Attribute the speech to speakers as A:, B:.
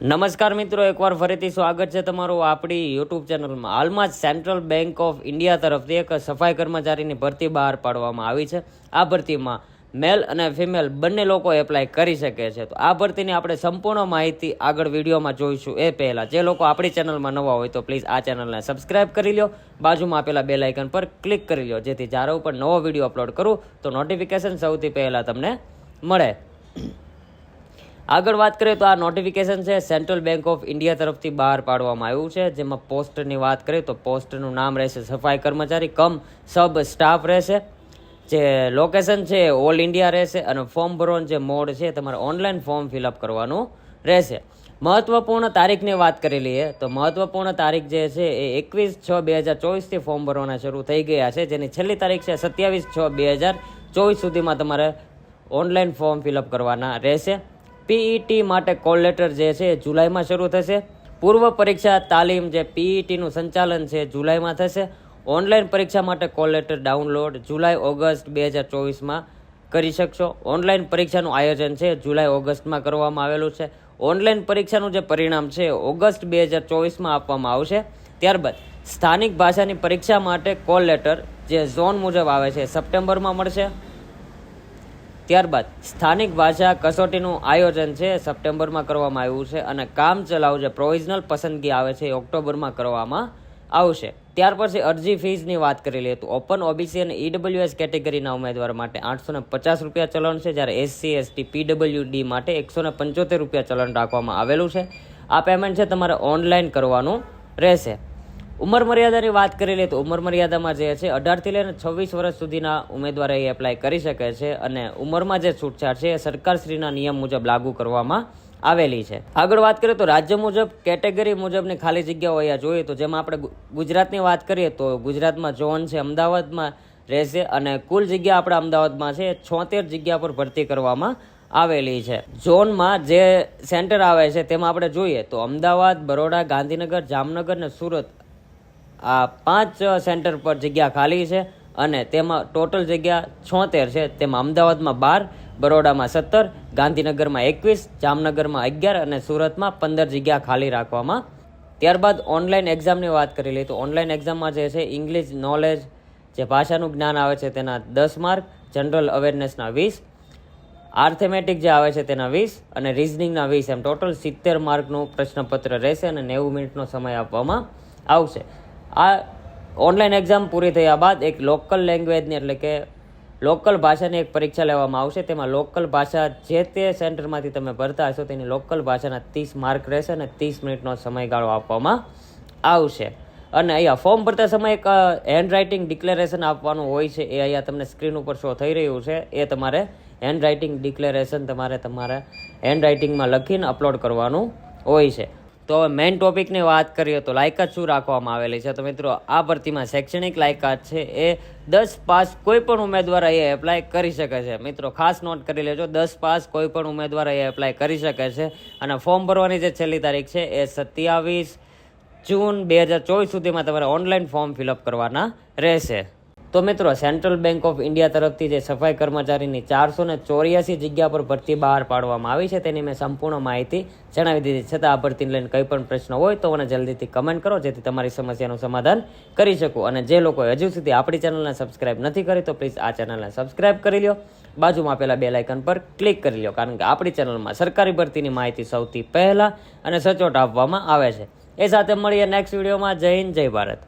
A: નમસ્કાર મિત્રો, એકવાર ફરીથી સ્વાગત છે તમારું આપણી યુટ્યુબ ચેનલમાં. હાલમાં જ સેન્ટ્રલ બેંક ઓફ ઇન્ડિયા તરફથી એક સફાઈ કર્મચારીની ભરતી બહાર પાડવામાં આવી છે. આ ભરતીમાં મેલ અને ફિમેલ બંને લોકો એપ્લાય કરી શકે છે. તો આ ભરતીની આપણે સંપૂર્ણ માહિતી આગળ વિડીયોમાં જોઈશું. એ પહેલાં, જે લોકો આપણી ચેનલમાં નવા હોય તો પ્લીઝ આ ચેનલને સબસ્ક્રાઇબ કરી લો બાજુમાં આપેલા બે લાઇકન પર ક્લિક કરી લો જેથી જ્યારે ઉપર નવો વીડિયો અપલોડ કરું તો નોટિફિકેશન સૌથી પહેલાં તમને મળે. આગળ વાત કરીએ તો આ નોટિફિકેશન છે સેન્ટ્રલ બેંક ઓફ ઇન્ડિયા તરફથી બહાર પાડવામાં આવ્યું છે. જેમાં પોસ્ટની વાત કરીએ તો પોસ્ટનું નામ રહેશે સફાઈ કર્મચારી, કમ સબ સ્ટાફ રહેશે. જે લોકેશન છે ઓલ ઇન્ડિયા રહેશે અને ફોર્મ ભરવાનું જે મોડ છે તમારે ઓનલાઈન ફોર્મ ફિલઅપ કરવાનું રહેશે. મહત્વપૂર્ણ તારીખની વાત કરી લઈએ તો મહત્વપૂર્ણ તારીખ જે છે એ એકવીસ છ બે હજાર ચોવીસથી ફોર્મ ભરવાના શરૂ થઈ ગયા છે. જેની છેલ્લી તારીખ છે સત્યાવીસ છ બે હજાર ચોવીસ સુધીમાં તમારે ઓનલાઈન ફોર્મ ફિલઅપ કરવાના રહેશે. પીઈટી માટે કોલ લેટર જે છે જુલાઈમાં શરૂ થશે. પૂર્વ પરીક્ષા તાલીમ જે પીઈટીનું સંચાલન છે જુલાઈમાં થશે. ઓનલાઈન પરીક્ષા માટે કોલ લેટર ડાઉનલોડ જુલાઈ, ઓગસ્ટ બે હજાર ચોવીસમાં કરી શકશો. ઓનલાઈન પરીક્ષાનું આયોજન છે જુલાઈ, ઓગસ્ટમાં કરવામાં આવેલું છે. ઓનલાઈન પરીક્ષાનું જે પરિણામ છે ઓગસ્ટ બે હજાર ચોવીસમાં આપવામાં આવશે. ત્યારબાદ સ્થાનિક ભાષાની પરીક્ષા માટે કોલ લેટર જે ઝોન મુજબ આવે છે સપ્ટેમ્બરમાં મળશે. ત્યારબાદ સ્થાનિક ભાષા કસોટીનું આયોજન છે, સપ્ટેમ્બરમાં કરવામાં આવ્યું છે અને કામ ચલાવ જે પ્રોવિઝનલ પસંદગી આવે છે એ ઓક્ટોબરમાં કરવામાં આવશે. ત્યાર પછી અરજી ફીઝની વાત કરી લઈએ તો ઓપન ઓબીસી અને ઈડબ્લ્યુએસ કેટેગરીના ઉમેદવાર માટે આઠસો ને પચાસ રૂપિયા ચલણ છે, જ્યારે એસસી એસટી પીડબ્લ્યુડી માટે એકસો ને પંચોતેર રૂપિયા ચલણ રાખવામાં આવેલું છે. આ પેમેન્ટ છે તમારે ઓનલાઈન કરવાનું રહેશે. ઉંમર મર્યાદાની વાત કરી લઈએ તો ઉંમર મર્યાદામાં જે છે, અઢારથી લઈને છવ્વીસ વર્ષ સુધીના ઉમેદવારો એ એપ્લાય કરી શકે છે અને ઉંમરમાં જે છૂટછાટ છે, એ સરકારશ્રીના નિયમ મુજબ લાગુ કરવામાં આવેલી છે. આગળ વાત કરીએ તો રાજ્ય મુજબ, કેટેગરી મુજબની ખાલી જગ્યાઓ અહીંયા જોઈએ તો જેમાં આપણે ગુજરાતની વાત કરીએ તો ગુજરાતમાં ઝોન છે, અમદાવાદમાં રહેશે અને કુલ જગ્યા આપણા અમદાવાદમાં છે, છોતેર જગ્યા પર ભરતી કરવામાં આવેલી છે. ઝોનમાં જે સેન્ટર આવે છે તેમાં આપણે જોઈએ તો અમદાવાદ, બરોડા, ગાંધીનગર, જામનગર ને સુરત આ પાંચ સેન્ટર પર જગ્યા ખાલી છે અને તેમાં ટોટલ જગ્યા છોતેર છે. તેમાં અમદાવાદમાં બાર, બરોડામાં સત્તર, ગાંધીનગરમાં એકવીસ, જામનગરમાં અગિયાર અને સુરતમાં પંદર જગ્યા ખાલી રાખવામાં. ત્યારબાદ ઓનલાઈન એક્ઝામની વાત કરી લઈએ તો ઓનલાઈન એક્ઝામમાં જે છે, ઇંગ્લિશ નોલેજ, જે ભાષાનું જ્ઞાન આવે છે તેના દસ માર્ક, જનરલ અવેરનેસના વીસ, આર્થેમેટિક જે આવે છે તેના વીસ અને રિઝનિંગના વીસ. એમ ટોટલ સિત્તેર માર્કનું પ્રશ્નપત્ર રહેશે અને નેવું મિનિટનો સમય આપવામાં આવશે. આ ઓનલાઈન એક્ઝામ પૂરી થયા બાદ એક લોકલ લેંગ્વેજની એટલે કે લોકલ ભાષાની એક પરીક્ષા લેવામાં આવશે. તેમાં લોકલ ભાષા જે તે સેન્ટરમાંથી તમે ભરતા હશો તેની લોકલ ભાષાના ત્રીસ માર્ક રહેશે અને ત્રીસ મિનિટનો સમયગાળો આપવામાં આવશે. અને અહીંયા ફોર્મ ભરતા સમયે એક હેન્ડ ડિક્લેરેશન આપવાનું હોય છે. એ અહીંયા તમને સ્ક્રીન ઉપર શો થઈ રહ્યું છે. એ તમારે હેન્ડ રાઇટિંગ ડિક્લેરેશન તમારે તમારે હેન્ડ રાઇટિંગમાં લખીને અપલોડ કરવાનું હોય છે. તો હવે મેઇન ટોપિકની વાત કરીએ તો લાયકાત શું રાખવામાં આવેલી છે? તો મિત્રો, આ ભરતીમાં શૈક્ષણિક લાયકાત છે, એ દસ પાસ કોઈ પણ ઉમેદવાર અહીંયા એપ્લાય કરી શકે છે. મિત્રો, ખાસ નોટ કરી લેજો, દસ પાસ કોઈ પણ ઉમેદવાર અહીંયા એપ્લાય કરી શકે છે. અને ફોર્મ ભરવાની જે છેલ્લી તારીખ છે, એ સત્યાવીસ જૂન બે હજાર ચોવીસ સુધીમાં તમારે ઓનલાઈન ફોર્મ ફિલઅપ કરવાના રહેશે. તો મિત્રો સેન્ટ્રલ બેંક ઓફ ઇન્ડિયા તરફથી જે સફાઈ કર્મચારીની ચારસો ને ચોર્યાસી જગ્યા પર ભરતી બહાર પાડવામાં આવી છે, તેની મેં સંપૂર્ણ માહિતી જણાવી દીધી. છતાં આ ભરતીને લઈને કંઈ પણ પ્રશ્ન હોય તો મને જલ્દીથી કમેન્ટ કરો, જેથી તમારી સમસ્યાનું સમાધાન કરી શકું. અને જે લોકો હજુ સુધી આપણી ચેનલને સબસ્ક્રાઇબ નથી કરી, તો પ્લીઝ આ ચેનલને સબસ્ક્રાઇબ કરી લો બાજુમાં આપેલા બે લાઇકન પર ક્લિક કરી લો કારણ કે આપણી ચેનલમાં સરકારી ભરતીની માહિતી સૌથી પહેલાં અને સચોટ આપવામાં આવે છે. એ સાથે મળીએ નેક્સ્ટ વિડીયોમાં જય હિન્દ, જય ભારત.